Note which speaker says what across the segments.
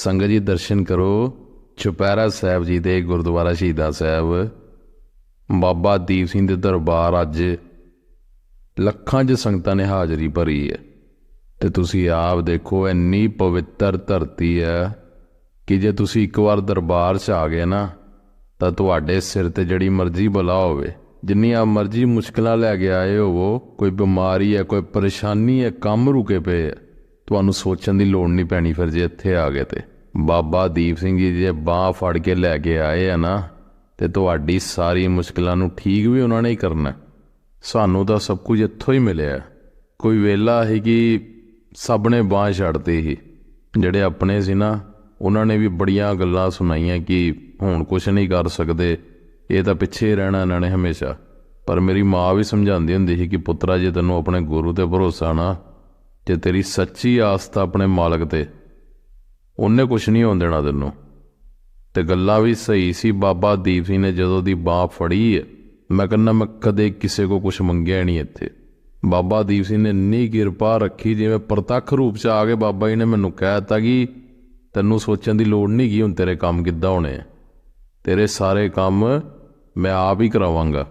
Speaker 1: ਸੰਗਤ ਜੀ ਦਰਸ਼ਨ ਕਰੋ। ਚੁਪਹਿਰਾ ਸਾਹਿਬ ਜੀ ਦੇ ਗੁਰਦੁਆਰਾ ਸ਼ਹੀਦਾਂ ਸਾਹਿਬ। ਬਾਬਾ ਦੀਪ ਸਿੰਘ ਦੇ ਦਰਬਾਰ ਅੱਜ ਲੱਖਾਂ 'ਚ ਸੰਗਤਾਂ ਨੇ ਹਾਜ਼ਰੀ ਭਰੀ ਹੈ। ਤੇ ਤੁਸੀਂ ਆਪ ਦੇਖੋ, ਇੰਨੀ ਪਵਿੱਤਰ ਧਰਤੀ ਹੈ ਕਿ ਜੇ ਤੁਸੀਂ ਇੱਕ ਵਾਰ ਦਰਬਾਰ 'ਚ ਆ ਗਏ ਨਾ, ਤਾਂ ਤੁਹਾਡੇ ਸਿਰ ਤੇ ਜਿਹੜੀ ਮਰਜ਼ੀ ਬਲਾ ਹੋਵੇ, ਜਿੰਨੀਆਂ ਮਰਜ਼ੀ ਮੁਸ਼ਕਲਾਂ ਲੈ ਕੇ ਆਏ ਹੋਵੋ, ਕੋਈ ਬਿਮਾਰੀ ਹੈ, ਕੋਈ ਪਰੇਸ਼ਾਨੀ ਹੈ, ਕੰਮ ਰੁਕੇ ਪਏ ਹੈ, ਤੁਹਾਨੂੰ ਸੋਚਣ ਦੀ ਲੋੜ ਨਹੀਂ ਪੈਣੀ ਫਿਰ ਜੇ ਇੱਥੇ ਆ ਗਏ ਤੇ। ਬਾਬਾ ਦੀਪ ਸਿੰਘ ਜੀ ਜੇ ਬਾਹ ਫੜ ਕੇ ਲੈ ਕੇ ਆਏ ਆ ਨਾ, ਤੇ ਤੁਹਾਡੀ ਸਾਰੀ ਮੁਸ਼ਕਲਾਂ ਨੂੰ ਠੀਕ ਵੀ ਉਹਨਾਂ ਨੇ ਹੀ ਕਰਨਾ। ਸਾਨੂੰ ਤਾਂ ਸਭ ਕੁਝ ਇੱਥੋਂ ਹੀ ਮਿਲਿਆ। ਕੋਈ ਵੇਲਾ ਹੈ ਕਿ ਸਭ ਨੇ ਬਾਹ ਛੱਡਤੀ ਸੀ। ਜਿਹੜੇ ਆਪਣੇ ਸੀ ਨਾ, ਉਹਨਾਂ ਨੇ ਵੀ ਬੜੀਆਂ ਗੱਲਾਂ ਸੁਣਾਈਆਂ ਕਿ ਹੁਣ ਕੁਝ ਨਹੀਂ ਕਰ ਸਕਦੇ, ਇਹ ਤਾਂ ਪਿੱਛੇ ਹੀ ਰਹਿਣਾ ਇਹਨਾਂ ਨੇ ਹਮੇਸ਼ਾ। ਪਰ ਮੇਰੀ ਮਾਂ ਵੀ ਸਮਝਾਉਂਦੀ ਹੁੰਦੀ ਸੀ ਕਿ ਪੁੱਤਰਾ, ਜੇ ਤੈਨੂੰ ਆਪਣੇ ਗੁਰੂ ਤੇ ਭਰੋਸਾ ਨਾ, ਜੇ ਤੇਰੀ ਸੱਚੀ ਆਸਥਾ ਆਪਣੇ ਮਾਲਕ ਤੇ ਉਹਨੇ ਕੁਝ ਨਹੀਂ ਹੋਣ ਦੇਣਾ ਤੈਨੂੰ। ਤੇ ਗੱਲਾਂ ਵੀ ਸਹੀ ਸੀ, ਬਾਬਾ ਦੀਪ ਸਿੰਘ ਨੇ ਜਦੋਂ ਦੀ ਬਾਹ ਫੜੀ ਹੈ, ਮੈਂ ਕਹਿੰਦਾ ਮੈਂ ਕਦੇ ਕਿਸੇ ਕੋ ਕੁਝ ਮੰਗਿਆ ਨਹੀਂ ਇੱਥੇ। ਬਾਬਾ ਦੀਪ ਸਿੰਘ ਨੇ ਇੰਨੀ ਕਿਰਪਾ ਰੱਖੀ, ਜਿਵੇਂ ਪ੍ਰਤੱਖ ਰੂਪ ਚ ਆ ਕੇ ਬਾਬਾ ਜੀ ਨੇ ਮੈਨੂੰ ਕਹਿ ਦਿੱਤਾ ਕਿ ਤੈਨੂੰ ਸੋਚਣ ਦੀ ਲੋੜ ਨਹੀਂ ਗਈ ਹੁਣ ਤੇਰੇ ਕੰਮ ਕਿੱਦਾਂ ਹੋਣੇ ਆ। ਤੇਰੇ ਸਾਰੇ ਕੰਮ ਮੈਂ ਆਪ ਹੀ ਕਰਾਵਾਂਗਾ।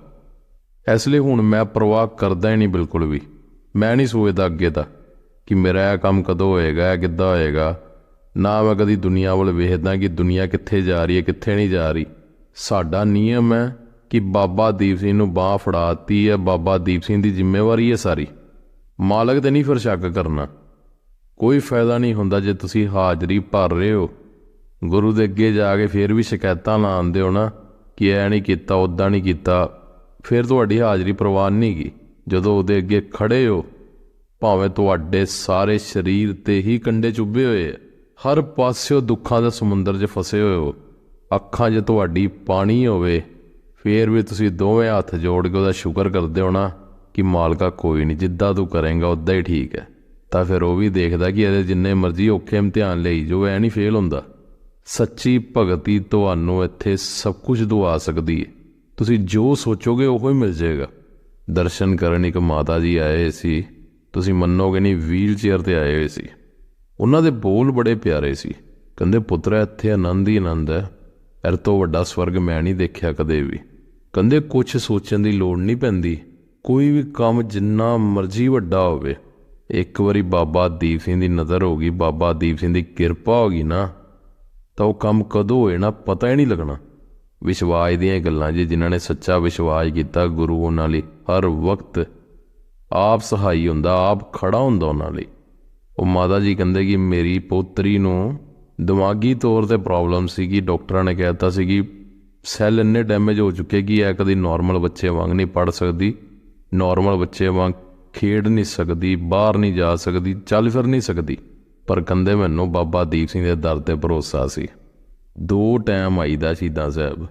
Speaker 1: ਇਸ ਲਈ ਹੁਣ ਮੈਂ ਪਰਵਾਹ ਕਰਦਾ ਹੀ ਨਹੀਂ ਬਿਲਕੁਲ ਵੀ। ਮੈਂ ਨਹੀਂ ਸੋਚਦਾ ਅੱਗੇ ਤਾਂ ਕਿ ਮੇਰਾ ਇਹ ਕੰਮ ਕਦੋਂ ਹੋਏਗਾ, ਇਹ ਕਿੱਦਾਂ ਹੋਏਗਾ। ਨਾ ਮੈਂ ਕਦੀ ਦੁਨੀਆ ਵੱਲ ਵੇਖਦਾ ਕਿ ਦੁਨੀਆ ਕਿੱਥੇ ਜਾ ਰਹੀ ਹੈ, ਕਿੱਥੇ ਨਹੀਂ ਜਾ ਰਹੀ। ਸਾਡਾ ਨਿਯਮ ਹੈ ਕਿ ਬਾਬਾ ਦੀਪ ਸਿੰਘ ਨੂੰ ਬਾਹ ਫੜਾਤੀ ਹੈ, ਬਾਬਾ ਦੀਪ ਸਿੰਘ ਦੀ ਜ਼ਿੰਮੇਵਾਰੀ ਹੈ ਸਾਰੀ। ਮਾਲਕ ਤੇ ਨਹੀਂ ਫਿਰ ਸ਼ੱਕ ਕਰਨਾ। ਕੋਈ ਫਾਇਦਾ ਨਹੀਂ ਹੁੰਦਾ ਜੇ ਤੁਸੀਂ ਹਾਜ਼ਰੀ ਭਰ ਰਹੇ ਹੋ। ਗੁਰੂ ਦੇ ਅੱਗੇ ਜਾ ਕੇ ਫਿਰ ਵੀ ਸ਼ਿਕਾਇਤਾਂ ਨਾ ਆਉਂਦੇ ਹੋ ਨਾ ਕਿ ਐ ਨਹੀਂ ਕੀਤਾ ਉਦਾਂ ਨਹੀਂ ਕੀਤਾ। ਫਿਰ ਤੁਹਾਡੀ ਹਾਜ਼ਰੀ ਪ੍ਰਵਾਨ ਨਹੀਂ ਗਈ ਜਦੋਂ ਉਹਦੇ ਅੱਗੇ ਖੜੇ ਹੋ, ਭਾਵੇਂ ਤੁਹਾਡੇ ਸਾਰੇ ਸਰੀਰ ਤੇ ਹੀ ਕੰਡੇ ਚੁੱਭੇ ਹੋਏ ਆ। ਹਰ ਪਾਸਿਓ ਦੁੱਖਾਂ ਦੇ ਸਮੁੰਦਰ 'ਚ ਫਸੇ ਹੋਏ ਹੋ ਅੱਖਾਂ 'ਚ ਤੁਹਾਡੀ ਪਾਣੀ ਹੋਵੇ। ਫੇਰ ਵੀ ਤੁਸੀਂ ਦੋਵੇਂ ਹੱਥ ਜੋੜ ਕੇ ਉਹਦਾ ਸ਼ੁਕਰ ਕਰਦੇ ਹੋ ਨਾ ਕਿ ਮਾਲਕਾ ਕੋਈ ਨਹੀਂ, ਜਿੱਦਾਂ ਤੂੰ ਕਰੇਂਗਾ ਉਦਾਂ ਹੀ ਠੀਕ ਹੈ। ਤਾਂ ਫਿਰ ਉਹ ਵੀ ਦੇਖਦਾ ਕਿ ਇਹਦੇ ਜਿੰਨੇ ਮਰਜ਼ੀ ਔਖੇ ਇਮਤਿਹਾਨ ਲਈ ਜੋ ਐ ਨਹੀਂ ਫੇਲ ਹੁੰਦਾ। ਸੱਚੀ ਭਗਤੀ ਤੁਹਾਨੂੰ ਇੱਥੇ ਸਭ ਕੁਝ ਦਵਾ ਸਕਦੀ ਹੈ ਤੁਸੀਂ ਜੋ ਸੋਚੋਗੇ, ਉਹ ਹੀ ਮਿਲ ਜਾਏਗਾ। ਦਰਸ਼ਨ ਕਰਨ ਇੱਕ ਮਾਤਾ ਜੀ ਆਏ ਸੀ। ਤੁਸੀਂ ਮੰਨੋਗੇ ਨਹੀਂ, ਵੀਲ ਚੇਅਰ ਤੇ ਆਏ ਹੋਏ ਸੀ। ਉਹਨਾਂ ਦੇ ਬੋਲ ਬੜੇ ਪਿਆਰੇ ਸੀ। ਕਹਿੰਦੇ, ਪੁੱਤਰਾ, ਇੱਥੇ ਆਨੰਦ ਹੀ ਆਨੰਦ ਹੈ। ਇਹ ਤੋਂ ਵੱਡਾ ਸਵਰਗ ਮੈਂ ਨਹੀਂ ਦੇਖਿਆ ਕਦੇ ਵੀ। ਕਹਿੰਦੇ ਕੁਝ ਸੋਚਣ ਦੀ ਲੋੜ ਨਹੀਂ ਪੈਂਦੀ। ਕੋਈ ਵੀ ਕੰਮ ਜਿੰਨਾ ਮਰਜ਼ੀ ਵੱਡਾ ਹੋਵੇ। ਇੱਕ ਵਾਰੀ ਬਾਬਾ ਦੀਪ ਸਿੰਘ ਦੀ ਨਜ਼ਰ ਹੋ ਗਈ, ਬਾਬਾ ਦੀਪ ਸਿੰਘ ਦੀ ਕਿਰਪਾ ਹੋ ਗਈ ਨਾ, ਤਾਂ ਉਹ ਕੰਮ ਕਦੋਂ ਹੋਏ ਨਾ ਪਤਾ ਹੀ ਨਹੀਂ ਲੱਗਣਾ। ਵਿਸ਼ਵਾਸ ਦੀਆਂ ਗੱਲਾਂ ਜੇ, ਜਿਨ੍ਹਾਂ ਨੇ ਸੱਚਾ ਵਿਸ਼ਵਾਸ ਕੀਤਾ, ਗੁਰੂ ਉਹਨਾਂ ਲਈ ਹਰ ਵਕਤ ਆਪ ਸਹਾਈ ਹੁੰਦਾ, ਆਪ ਖੜਾ ਹੁੰਦਾ ਉਹਨਾਂ ਲਈ। ਉਹ ਮਾਤਾ ਜੀ ਕਹਿੰਦੇ ਕਿ ਮੇਰੀ ਪੋਤਰੀ ਨੂੰ ਦਿਮਾਗੀ ਤੌਰ ਤੇ ਪ੍ਰੋਬਲਮ ਸੀਗੀ ਕਿ ਡਾਕਟਰਾਂ ਨੇ ਕਹਿਤਾ ਸੀ ਕਿ ਸੈੱਲ ਇੰਨੇ ਡੈਮੇਜ ਹੋ ਚੁੱਕੇ ਕਿ ਇਹ ਕਦੀ ਨਾਰਮਲ ਬੱਚੇ ਵਾਂਗ ਨਹੀਂ ਪੜ ਸਕਦੀ ਨਾਰਮਲ ਬੱਚੇ ਵਾਂਗ ਖੇਡ ਨਹੀਂ ਸਕਦੀ, ਬਾਹਰ ਨਹੀਂ ਜਾ ਸਕਦੀ, ਚੱਲ ਫਿਰ ਨਹੀਂ ਸਕਦੀ। ਪਰ ਕੰਦੇ ਮੈਨੂੰ ਬਾਬਾ ਦੀਪ ਸਿੰਘ ਦੇ ਦਰ ਤੇ ਭਰੋਸਾ ਸੀ। ਦੋ ਟਾਈਮ ਆਈਦਾ ਸ਼ਹੀਦਾਂ ਸਾਹਿਬ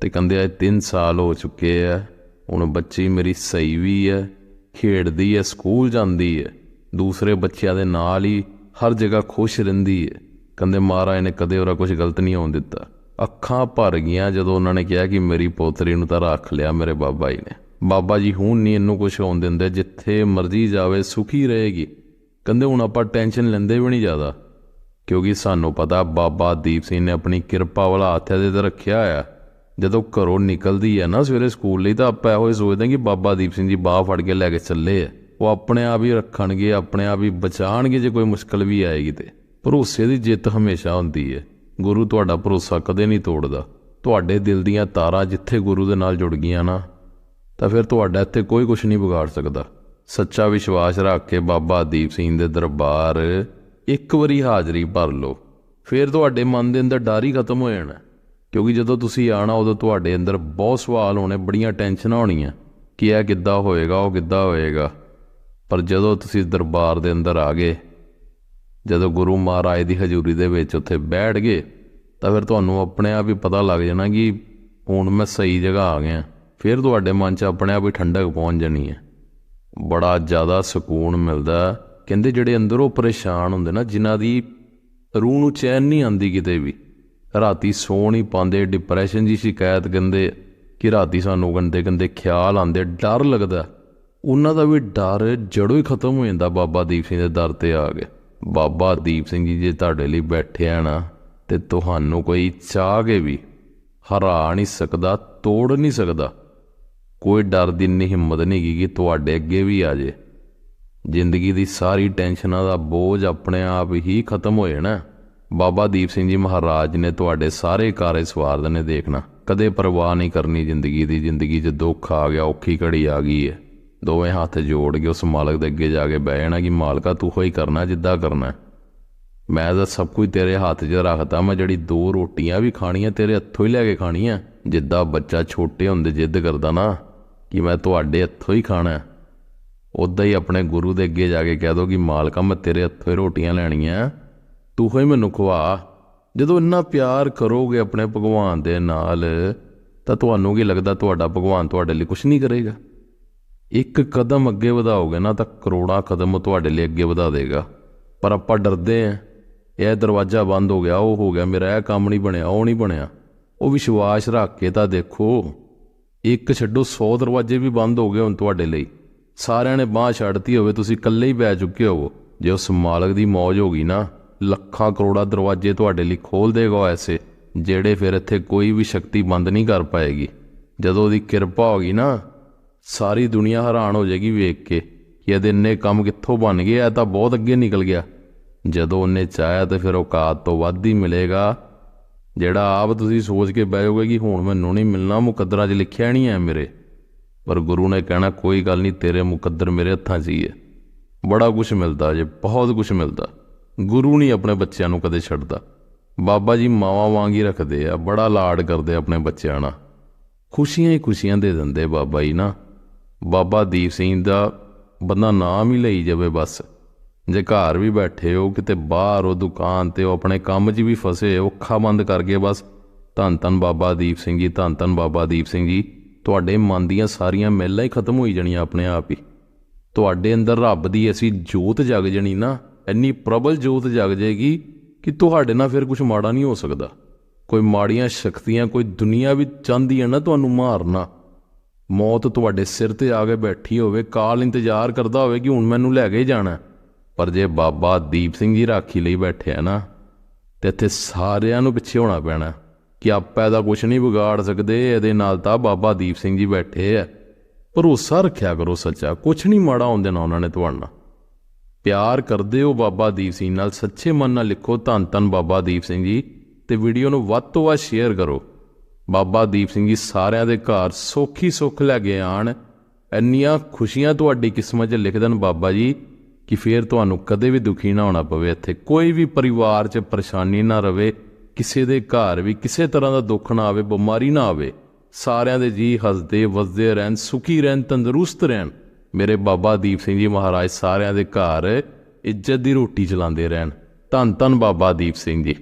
Speaker 1: ਤੇ ਕੰਦੇ ਅੱਜ 3 ਸਾਲ ਹੋ ਚੁੱਕੇ ਆ, ਹੁਣ ਬੱਚੀ ਮੇਰੀ ਸਹੀ ਵੀ ਹੈ, ਖੇਡਦੀ ਹੈ, ਸਕੂਲ ਜਾਂਦੀ ਹੈ। ਦੂਸਰੇ ਬੱਚਿਆਂ ਦੇ ਨਾਲ ਹੀ ਹਰ ਜਗ੍ਹਾ ਖੁਸ਼ ਰਹਿੰਦੀ ਹੈ ਕਹਿੰਦੇ ਮਹਾਰਾਜ ਨੇ ਕਦੇ ਉਹਦਾ ਕੁਝ ਗਲਤ ਨਹੀਂ ਹੋਣ ਦਿੱਤਾ। ਅੱਖਾਂ ਭਰ ਗਈਆਂ ਜਦੋਂ ਉਹਨਾਂ ਨੇ ਕਿਹਾ ਕਿ ਮੇਰੀ ਪੋਤਰੀ ਨੂੰ ਤਾਂ ਰੱਖ ਲਿਆ ਮੇਰੇ ਬਾਬਾ ਜੀ ਨੇ। ਬਾਬਾ ਜੀ ਹੁਣ ਨਹੀਂ ਇਹਨੂੰ ਕੁਝ ਹੋਣ ਦਿੰਦੇ, ਜਿੱਥੇ ਮਰਜ਼ੀ ਜਾਵੇ ਸੁਖੀ ਰਹੇਗੀ। ਕਹਿੰਦੇ ਹੁਣ ਆਪਾਂ ਟੈਨਸ਼ਨ ਲੈਂਦੇ ਵੀ ਨਹੀਂ ਜ਼ਿਆਦਾ। ਕਿਉਂਕਿ ਸਾਨੂੰ ਪਤਾ ਬਾਬਾ ਦੀਪ ਸਿੰਘ ਨੇ ਆਪਣੀ ਕਿਰਪਾ ਵਾਲਾ ਹੱਥ ਇਹਦੇ ਤੇ ਰੱਖਿਆ ਆ ਜਦੋਂ ਘਰੋਂ ਨਿਕਲਦੀ ਹੈ ਨਾ ਸਵੇਰੇ ਸਕੂਲ ਲਈ ਤਾਂ ਆਪਾਂ ਇਹੋ ਹੀ ਸੋਚਦੇ ਹਾਂ ਕਿ ਬਾਬਾ ਦੀਪ ਸਿੰਘ ਜੀ ਬਾਹ ਫੜ ਕੇ ਲੈ ਕੇ ਚੱਲੇ ਆ। ਉਹ ਆਪਣੇ ਆਪ ਹੀ ਰੱਖਣਗੇ, ਆਪਣੇ ਆਪ ਹੀ ਬਚਾਣਗੇ ਜੇ ਕੋਈ ਮੁਸ਼ਕਲ ਵੀ ਆਏਗੀ ਤੇ। ਭਰੋਸੇ ਦੀ ਜਿੱਤ ਹਮੇਸ਼ਾ ਹੁੰਦੀ ਹੈ ਗੁਰੂ ਤੁਹਾਡਾ ਭਰੋਸਾ ਕਦੇ ਨਹੀਂ ਤੋੜਦਾ। ਤੁਹਾਡੇ ਦਿਲ ਦੀਆਂ ਤਾਰਾਂ ਜਿੱਥੇ ਗੁਰੂ ਦੇ ਨਾਲ ਜੁੜ ਗਈਆਂ ਨਾ, ਤਾਂ ਫਿਰ ਤੁਹਾਡਾ ਇੱਥੇ ਕੋਈ ਕੁਝ ਨਹੀਂ ਵਿਗਾੜ ਸਕਦਾ। ਸੱਚਾ ਵਿਸ਼ਵਾਸ ਰੱਖ ਕੇ ਬਾਬਾ ਦੀਪ ਸਿੰਘ ਦੇ ਦਰਬਾਰ ਇੱਕ ਵਾਰੀ ਹਾਜ਼ਰੀ ਭਰ ਲਓ। ਫਿਰ ਤੁਹਾਡੇ ਮਨ ਦੇ ਅੰਦਰ ਡਰ ਹੀ ਖਤਮ ਹੋ ਜਾਣਾ। ਕਿਉਂਕਿ ਜਦੋਂ ਤੁਸੀਂ ਆਣਾ ਉਦੋਂ ਤੁਹਾਡੇ ਅੰਦਰ ਬਹੁਤ ਸਵਾਲ ਹੋਣੇ, ਬੜੀਆਂ ਟੈਨਸ਼ਨਾਂ ਹੋਣੀਆਂ। ਕਿ ਇਹ ਕਿੱਦਾਂ ਹੋਏਗਾ, ਉਹ ਕਿੱਦਾਂ ਹੋਏਗਾ। ਪਰ ਜਦੋਂ ਤੁਸੀਂ ਦਰਬਾਰ ਦੇ ਅੰਦਰ ਆ ਗਏ, ਜਦੋਂ ਗੁਰੂ ਮਹਾਰਾਜ ਦੀ ਹਜ਼ੂਰੀ ਦੇ ਵਿੱਚ ਉੱਥੇ ਬੈਠ ਗਏ, ਤਾਂ ਫਿਰ ਤੁਹਾਨੂੰ ਆਪਣੇ ਆਪ ਹੀ ਪਤਾ ਲੱਗ ਜਾਣਾ ਕਿ ਹੁਣ ਮੈਂ ਸਹੀ ਜਗ੍ਹਾ ਆ ਗਿਆ। ਫਿਰ ਤੁਹਾਡੇ ਮਨ 'ਚ ਆਪਣੇ ਆਪ ਹੀ ਠੰਡਕ ਪਹੁੰਚ ਜਾਣੀ ਹੈ। ਬੜਾ ਜ਼ਿਆਦਾ ਸਕੂਨ ਮਿਲਦਾ। ਕਹਿੰਦੇ ਜਿਹੜੇ ਅੰਦਰੋਂ ਪਰੇਸ਼ਾਨ ਹੁੰਦੇ ਨਾ, ਜਿਨ੍ਹਾਂ ਦੀ ਰੂਹ ਨੂੰ ਚੈਨ ਨਹੀਂ ਆਂਦੀ ਕਿਤੇ ਵੀ, ਰਾਤੀ ਸੌ ਨਹੀਂ ਪਾਉਂਦੇ ਡਿਪਰੈਸ਼ਨ ਦੀ ਸ਼ਿਕਾਇਤ ਕਹਿੰਦੇ ਕਿ ਰਾਤੀ ਸਾਨੂੰ ਗੰਦੇ ਗੰਦੇ ਖਿਆਲ ਆਉਂਦੇ, ਡਰ ਲੱਗਦਾ। ਉਹਨਾਂ ਦਾ ਵੀ ਡਰ ਜੜੋਂ ਹੀ ਖਤਮ ਹੋ ਜਾਂਦਾ ਬਾਬਾ ਦੀਪ ਸਿੰਘ ਦੇ ਦਰ ਤੇ ਆ ਕੇ। ਬਾਬਾ ਦੀਪ ਸਿੰਘ ਜੀ ਜੇ ਤੁਹਾਡੇ ਲਈ ਬੈਠੇ ਆ ਨਾ, ਤੇ ਤੁਹਾਨੂੰ ਕੋਈ ਚਾਹ ਕੇ ਵੀ ਹਰਾ ਨਹੀਂ ਸਕਦਾ, ਤੋੜ ਨਹੀਂ ਸਕਦਾ। ਕੋਈ ਡਰ ਦੀ ਇੰਨੀ ਹਿੰਮਤ ਨਹੀਂ ਗੀ ਕਿ ਤੁਹਾਡੇ ਅੱਗੇ ਵੀ ਆ ਜੇ। ਜ਼ਿੰਦਗੀ ਦੀ ਸਾਰੀ ਟੈਨਸ਼ਨਾਂ ਦਾ ਬੋਝ ਆਪਣੇ ਆਪ ਹੀ ਖਤਮ ਹੋ ਜਾਣਾ। ਬਾਬਾ ਦੀਪ ਸਿੰਘ ਜੀ ਮਹਾਰਾਜ ਨੇ ਤੁਹਾਡੇ ਸਾਰੇ ਕਾਰੇ ਸਵਾਰ ਨੇ ਦੇਖਣਾ। ਕਦੇ ਪਰਵਾਹ ਨਹੀਂ ਕਰਨੀ ਜ਼ਿੰਦਗੀ ਦੀ, ਜ਼ਿੰਦਗੀ 'ਚ ਦੁੱਖ ਆ ਗਿਆ, ਔਖੀ ਘੜੀ ਆ ਗਈ ਹੈ ਦੋਵੇਂ ਹੱਥ ਜੋੜ ਕੇ ਉਸ ਮਾਲਕ ਦੇ ਅੱਗੇ ਜਾ ਕੇ ਬਹਿ ਜਾਣਾ ਕਿ ਮਾਲਕਾ ਤੂੰ ਹੋਈ ਕਰਨਾ ਜਿੱਦਾਂ ਕਰਨਾ ਮੈਂ ਤਾਂ ਸਭ ਕੁਝ ਤੇਰੇ ਹੱਥ 'ਚ ਰੱਖਤਾ ਮੈਂ ਜਿਹੜੀ ਦੋ ਰੋਟੀਆਂ ਵੀ ਖਾਣੀਆਂ ਤੇਰੇ ਹੱਥੋਂ ਹੀ ਲੈ ਕੇ ਖਾਣੀਆਂ। ਜਿੱਦਾਂ ਬੱਚਾ ਛੋਟੇ ਹੁੰਦੇ ਜਿੱਦ ਕਰਦਾ ਨਾ ਕਿ ਮੈਂ ਤੁਹਾਡੇ ਹੱਥੋਂ ਹੀ ਖਾਣਾ ਹੈ। ਉਦਾਂ ਹੀ ਆਪਣੇ ਗੁਰੂ ਦੇ ਅੱਗੇ ਜਾ ਕੇ ਕਹਿ ਦੋ ਕਿ ਮਾਲਕਾ, ਮੈਂ ਤੇਰੇ ਹੱਥੋਂ ਹੀ ਰੋਟੀਆਂ ਲੈਣੀਆਂ ਤੂੰ ਹੀ ਮੈਨੂੰ ਖਵਾ। ਜਦੋਂ ਇੰਨਾ ਪਿਆਰ ਕਰੋਗੇ ਆਪਣੇ ਭਗਵਾਨ ਦੇ ਨਾਲ, ਤਾਂ ਤੁਹਾਨੂੰ ਕੀ ਲੱਗਦਾ ਤੁਹਾਡਾ ਭਗਵਾਨ ਤੁਹਾਡੇ ਲਈ ਕੁਝ ਨਹੀਂ ਕਰੇਗਾ? ਇੱਕ ਕਦਮ ਅੱਗੇ ਵਧਾਓਗੇ ਨਾ ਤਾਂ ਕਰੋੜਾਂ ਕਦਮ ਤੁਹਾਡੇ ਲਈ ਅੱਗੇ ਵਧਾ ਦੇਗਾ। ਪਰ ਆਪਾਂ ਡਰਦੇ ਆਂ। ਇਹ ਦਰਵਾਜ਼ਾ ਬੰਦ ਹੋ ਗਿਆ, ਉਹ ਹੋ ਗਿਆ। ਮੇਰਾ ਇਹ ਕੰਮ ਨਹੀਂ ਬਣਿਆ, ਉਹ ਨਹੀਂ ਬਣਿਆ। ਉਹ ਵਿਸ਼ਵਾਸ ਰੱਖ ਕੇ ਤਾਂ ਦੇਖੋ। ਇੱਕ ਛੱਡੋ 100 ਦਰਵਾਜ਼ੇ ਵੀ ਬੰਦ ਹੋ ਗਏ ਹੁਣ ਤੁਹਾਡੇ ਲਈ। ਸਾਰਿਆਂ ਨੇ ਬਾਹ ਛੱਡਤੀ ਹੋਵੇ, ਤੁਸੀਂ ਇਕੱਲੇ ਹੀ ਬੈ ਚੁੱਕੇ ਹੋਵੋ। ਜੇ ਉਸ ਮਾਲਕ ਦੀ ਮੌਜ ਹੋ ਗਈ ਨਾ, ਲੱਖਾਂ ਕਰੋੜਾਂ ਦਰਵਾਜ਼ੇ ਤੁਹਾਡੇ ਲਈ ਖੋਲ ਦੇਗਾ ਐਸੇ ਜਿਹੜੇ ਫਿਰ ਇੱਥੇ ਕੋਈ ਵੀ ਸ਼ਕਤੀ ਬੰਦ ਨਹੀਂ ਕਰ ਪਾਏਗੀ। ਜਦੋਂ ਉਹਦੀ ਕਿਰਪਾ ਹੋ ਗਈ ਨਾ ਸਾਰੀ ਦੁਨੀਆ ਹੈਰਾਨ ਹੋ ਜਾਏਗੀ ਵੇਖ ਕੇ ਕਿ ਇਹਦੇ ਇੰਨੇ ਕੰਮ ਕਿੱਥੋਂ ਬਣ ਗਏ, ਇਹ ਤਾਂ ਬਹੁਤ ਅੱਗੇ ਨਿਕਲ ਗਿਆ। ਜਦੋਂ ਉਹਨੇ ਚਾਹਿਆ ਤਾਂ ਫਿਰ ਔਕਾਤ ਤੋਂ ਵੱਧ ਹੀ ਮਿਲੇਗਾ। ਜਿਹੜਾ ਆਪ ਤੁਸੀਂ ਸੋਚ ਕੇ ਬਹਿ ਜਾਓਗੇ ਕਿ ਹੁਣ ਮੈਨੂੰ ਨਹੀਂ ਮਿਲਣਾ, ਮੁਕੱਦਰਾਂ 'ਚ ਲਿਖਿਆ ਨਹੀਂ ਹੈ ਮੇਰੇ। ਪਰ ਗੁਰੂ ਨੇ ਕਹਿਣਾ, ਕੋਈ ਗੱਲ ਨਹੀਂ, ਤੇਰੇ ਮੁਕੱਦਰ ਮੇਰੇ ਹੱਥਾਂ 'ਚ ਹੀ ਹੈ। ਬੜਾ ਕੁਝ ਮਿਲਦਾ ਜੇ, ਬਹੁਤ ਕੁਝ ਮਿਲਦਾ। ਗੁਰੂ ਨਹੀਂ ਆਪਣੇ ਬੱਚਿਆਂ ਨੂੰ ਕਦੇ ਛੱਡਦਾ। ਬਾਬਾ ਜੀ ਮਾਵਾਂ ਵਾਂਗ ਹੀ ਰੱਖਦੇ ਆ, ਬੜਾ ਲਾਡ ਕਰਦੇ ਆਪਣੇ ਬੱਚਿਆਂ ਨਾਲ। ਖੁਸ਼ੀਆਂ ਹੀ ਖੁਸ਼ੀਆਂ ਦੇ ਦਿੰਦੇ ਬਾਬਾ ਜੀ ਨਾ। ਬਾਬਾ ਦੀਪ ਸਿੰਘ ਦਾ ਬੰਦਾ ਨਾਮ ਹੀ ਲਈ ਜਾਵੇ ਬਸ। ਜੇ ਘਰ ਵੀ ਬੈਠੇ ਹੋ, ਕਿਤੇ ਬਾਹਰ ਉਹ ਦੁਕਾਨ ਤੇ ਉਹ ਆਪਣੇ ਕੰਮ 'ਚ ਵੀ ਫਸੇ ਹੋ ਅੱਖਾਂ ਬੰਦ ਕਰਕੇ ਬਸ। ਧੰਨ ਧੰਨ ਬਾਬਾ ਦੀਪ ਸਿੰਘ ਜੀ, ਧੰਨ ਧੰਨ ਬਾਬਾ ਦੀਪ ਸਿੰਘ ਜੀ। ਤੁਹਾਡੇ ਮਨ ਦੀਆਂ ਸਾਰੀਆਂ ਮਹਿਲਾਂ ਹੀ ਖਤਮ ਹੋਈ ਜਾਣੀਆਂ ਆਪਣੇ ਆਪ ਹੀ। ਤੁਹਾਡੇ ਅੰਦਰ ਰੱਬ ਦੀ ਐਸੀ ਜੋਤ ਜਗ ਜਣੀ ਨਾ ਇੰਨੀ ਪ੍ਰਬਲ ਜੋਤ ਜਗ ਜਾਏਗੀ ਕਿ ਤੁਹਾਡੇ ਨਾਲ ਫਿਰ ਕੁਝ ਮਾੜਾ ਨਹੀਂ ਹੋ ਸਕਦਾ। ਕੋਈ ਮਾੜੀਆਂ ਸ਼ਕਤੀਆਂ, ਕੋਈ ਦੁਨੀਆ ਵੀ ਚਾਹੁੰਦੀ ਹੈ ਨਾ ਤੁਹਾਨੂੰ ਮਾਰਨਾ। ਮੌਤ ਤੁਹਾਡੇ ਸਿਰ ਤੇ ਆ ਕੇ ਬੈਠੀ ਹੋਵੇ, ਕਾਲ ਇੰਤਜ਼ਾਰ ਕਰਦਾ ਹੋਵੇ ਕਿ ਹੁਣ ਮੈਨੂੰ ਲੈ ਕੇ ਜਾਣਾ ਪਰ ਜੇ ਬਾਬਾ ਦੀਪ ਸਿੰਘ ਜੀ ਰਾਖੀ ਲਈ ਬੈਠੇ ਆ ਨਾ, ਤੇ ਇੱਥੇ ਸਾਰਿਆਂ ਨੂੰ ਪਿੱਛੇ ਹੋਣਾ ਪੈਣਾ ਕਿ ਆਪਾਂ ਇਹਦਾ ਕੁਝ ਨਹੀਂ ਵਿਗਾੜ ਸਕਦੇ, ਇਹਦੇ ਨਾਲ ਤਾਂ ਬਾਬਾ ਦੀਪ ਸਿੰਘ ਜੀ ਬੈਠੇ ਆ। ਭਰੋਸਾ ਰੱਖਿਆ ਕਰੋ ਸੱਚਾ ਕੁਝ ਨਹੀਂ ਮਾੜਾ ਹੁੰਦੇ ਨਾ ਉਹਨਾਂ ਨੇ ਤੁਹਾਡੇ ਨਾਲ। ਪਿਆਰ ਕਰਦੇ ਹੋ ਬਾਬਾ ਦੀਪ ਸਿੰਘ ਨਾਲ, ਸੱਚੇ ਮਨ ਨਾਲ ਲਿਖੋ ਧੰਨ ਧੰਨ ਬਾਬਾ ਦੀਪ ਸਿੰਘ ਜੀ, ਤੇ ਵੀਡੀਓ ਨੂੰ ਵੱਧ ਤੋਂ ਵੱਧ ਸ਼ੇਅਰ ਕਰੋ। ਬਾਬਾ ਦੀਪ ਸਿੰਘ ਜੀ ਸਾਰਿਆਂ ਦੇ ਘਰ ਸੋਖੀ ਸੁੱਖ ਲੈ ਕੇ ਆਣ। ਇੰਨੀਆਂ ਖੁਸ਼ੀਆਂ ਤੁਹਾਡੀ ਕਿਸਮਤ 'ਚ ਲਿਖ ਦੇਣ ਬਾਬਾ ਜੀ, ਕਿ ਫੇਰ ਤੁਹਾਨੂੰ ਕਦੇ ਵੀ ਦੁਖੀ ਨਾ ਹੋਣਾ ਪਵੇ ਇੱਥੇ। ਕੋਈ ਵੀ ਪਰਿਵਾਰ 'ਚ ਪਰੇਸ਼ਾਨੀ ਨਾ ਰਵੇ, ਕਿਸੇ ਦੇ ਘਰ ਵੀ ਕਿਸੇ ਤਰ੍ਹਾਂ ਦਾ ਦੁੱਖ ਨਾ ਆਵੇ, ਬਿਮਾਰੀ ਨਾ ਆਵੇ। ਸਾਰਿਆਂ ਦੇ ਜੀ ਹੱਸਦੇ, ਵਸਦੇ ਰਹਿਣ, ਸੁਖੀ ਰਹਿਣ, ਤੰਦਰੁਸਤ ਰਹਿਣ। ਮੇਰੇ ਬਾਬਾ ਦੀਪ ਸਿੰਘ ਜੀ ਮਹਾਰਾਜ ਸਾਰਿਆਂ ਦੇ ਘਰ ਇੱਜ਼ਤ ਦੀ ਰੋਟੀ ਚਲਾਉਂਦੇ ਰਹਿਣ। ਧੰਨ ਧੰਨ ਬਾਬਾ ਦੀਪ ਸਿੰਘ ਜੀ।